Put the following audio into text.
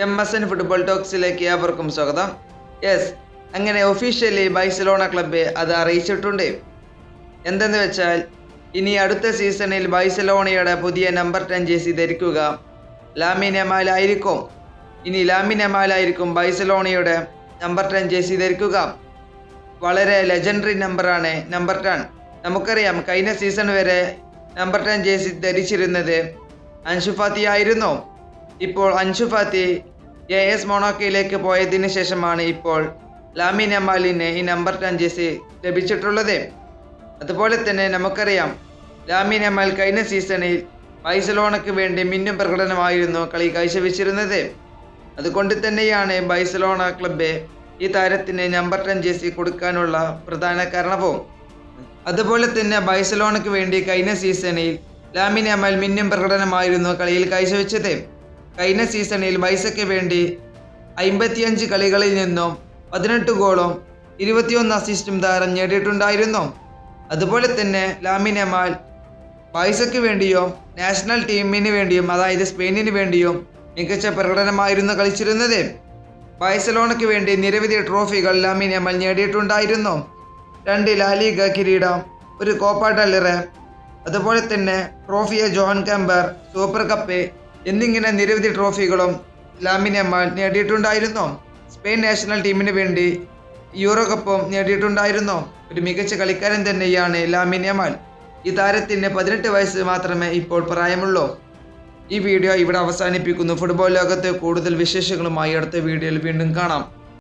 M S N football ടോക്സിലേക്ക് ഏവർക്കും സ്വാഗതം. യെസ് അങ്ങനെ ഒഫീഷ്യലി ബൈസലോണ ക്ലബ്ബ് അത് അറിയിച്ചിട്ടുണ്ട്. എന്തെന്ന് വെച്ചാൽ ഇനി അടുത്ത സീസണിൽ ബൈസലോണയുടെ പുതിയ നമ്പർ ടെൻ ജേസി ധരിക്കുക ലാമിൻ ആയിരിക്കും. ഇനി ലാമിൻ ആയിരിക്കും ബൈസലോണയുടെ നമ്പർ ടെൻ ജേസി ധരിക്കുക. വളരെ ലെജൻഡറി നമ്പറാണ് നമ്പർ ടെൻ നമുക്കറിയാം കഴിഞ്ഞ സീസൺ വരെ നമ്പർ ടെൻ ജേസി ധരിച്ചിരുന്നത് അൻഷുഫാത്തി ആയിരുന്നു ഇപ്പോൾ അൻഷു ഫാത്തി എ എസ് മൊണോക്കയിലേക്ക് പോയതിനു ശേഷമാണ് ഇപ്പോൾ ലാമിൻ അമാലിന് ഈ നമ്പർ ടെൻ ജേസി ലഭിച്ചിട്ടുള്ളത്. അതുപോലെ തന്നെ നമുക്കറിയാം ലാമിൻ അമാൽ കഴിഞ്ഞ സീസണിൽ ബൈസലോണയ്ക്ക് വേണ്ടി മിന്നും പ്രകടനമായിരുന്നു കളി കാഴ്ചവെച്ചിരുന്നത്. അതുകൊണ്ട് തന്നെയാണ് ബൈസലോണ ക്ലബ്ബ് ഈ താരത്തിന് നമ്പർ ടെൻ ജേസി കൊടുക്കാനുള്ള പ്രധാന കാരണവും. അതുപോലെ തന്നെ ബൈസലോണയ്ക്ക് വേണ്ടി കഴിഞ്ഞ സീസണിൽ ലാമിൻ അമാൽ മിന്നും പ്രകടനമായിരുന്നു കളിയിൽ കാഴ്ചവെച്ചത്. കഴിഞ്ഞ സീസണിൽ ബൈസയ്ക്ക് വേണ്ടി അമ്പത്തിയഞ്ച് കളികളിൽ നിന്നും പതിനെട്ട് ഗോളും ഇരുപത്തിയൊന്ന് അസിസ്റ്റും താരം നേടിയിട്ടുണ്ടായിരുന്നു. അതുപോലെ തന്നെ ലാമിൻ അമാൽ ബൈസയ്ക്ക് വേണ്ടിയും നാഷണൽ ടീമിന് വേണ്ടിയും അതായത് സ്പെയിനിന് വേണ്ടിയും മികച്ച പ്രകടനമായിരുന്നു കളിച്ചിരുന്നത്. ബാഴ്സലോണയ്ക്ക് വേണ്ടി നിരവധി ട്രോഫികൾ ലാമിൻ അമൽ നേടിയിട്ടുണ്ടായിരുന്നു. രണ്ട് ലാലിഗ കിരീടം ഒരു കോപ്പ ഡല്ലറ് അതുപോലെ തന്നെ ട്രോഫിയ ജോൺ കാമ്പർ സൂപ്പർ കപ്പ് എന്നിങ്ങനെ നിരവധി ട്രോഫികളും ലാമിൻ അമൽ നേടിയിട്ടുണ്ടായിരുന്നു. സ്പെയിൻ നാഷണൽ ടീമിന് വേണ്ടി യൂറോ കപ്പും നേടിയിട്ടുണ്ടായിരുന്നു. ഒരു മികച്ച കളിക്കാരൻ തന്നെയാണ് ലാമിൻ അമൽ ഈ താരത്തിന് പതിനെട്ട് വയസ്സ് മാത്രമേ ഇപ്പോൾ പ്രായമുള്ളൂ. ഈ വീഡിയോ ഇവിടെ അവസാനിപ്പിക്കുന്നു. ഫുട്ബോൾ ലോകത്തെ കൂടുതൽ വിശേഷങ്ങളുമായി അടുത്ത വീഡിയോയിൽ വീണ്ടും കാണാം.